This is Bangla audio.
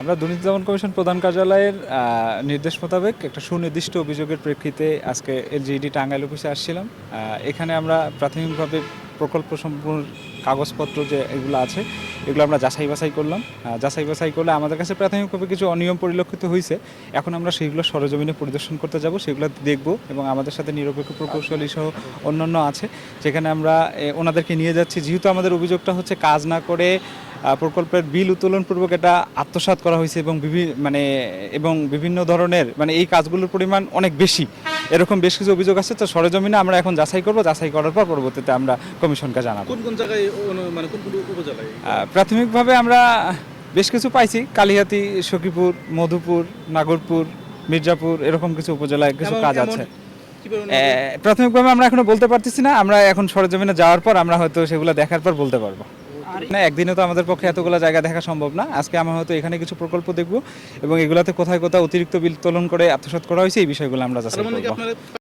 আমরা দুর্নীতি দমন কমিশন প্রধান কার্যালয়ের নির্দেশ মোতাবেক একটা সুনির্দিষ্ট অভিযোগের প্রেক্ষিতে আজকে এলজিইডি টাঙ্গাইল অফিসে আসছিলাম। এখানে আমরা প্রাথমিকভাবে প্রকল্প সম্পূর্ণ কাগজপত্র যে এগুলো আছে, এগুলো আমরা যাচাই বাছাই করলাম। যাচাই বাছাই করলে আমাদের কাছে প্রাথমিকভাবে কিছু অনিয়ম পরিলক্ষিত হয়েছে এখন আমরা সেইগুলো সরজমিনে পরিদর্শন করতে যাব, সেগুলো দেখব এবং আমাদের সাথে নিরপেক্ষ প্রকৌশলী সহ অন্যান্য আছে, যেখানে আমরা ওনাদেরকে নিয়ে যাচ্ছি। যেহেতু আমাদের অভিযোগটা হচ্ছে কাজ না করে প্রকল্পের বিল উত্তোলনপূর্বক এটা আত্মসাৎ করা হয়েছে এবং বিভিন্ন মানে এবং বিভিন্ন ধরনের মানে এই কাজগুলোর পরিমাণ অনেক বেশি। এরকম বেশ কিছু অভিযোগ আছে তো সরেজমিনে আমরা এখন যাচাই করব যাচাই করার পর পরবর্তীতে আমরা কমিশনকে জানাব। কোন কোন জায়গায় মানে কোন কোন উপজেলায়? প্রাথমিকভাবে আমরা বেশ কিছু পাইছি কালিহাতি সখীপুর মধুপুর নাগরপুর মির্জাপুর এরকম কিছু উপজেলায় কিছু কাজ আছে। প্রাথমিকভাবে আমরা এখনও বলতে পারতেছি না আমরা এখন সরজমিনে যাওয়ার পর আমরা হয়তো সেগুলো দেখার পর বলতে পারব। না একদিনে তো আমাদের পক্ষে এতগুলো জায়গা দেখা সম্ভব না। আজকে আমরা হয়তো এখানে কিছু প্রকল্প দেখব এবং এগুলাতে কোথায় কোথায় অতিরিক্ত বিল তোলন করে আত্মসাত করা হয়েছে এই বিষয়গুলো আমরা যাচাই করব। আপনারা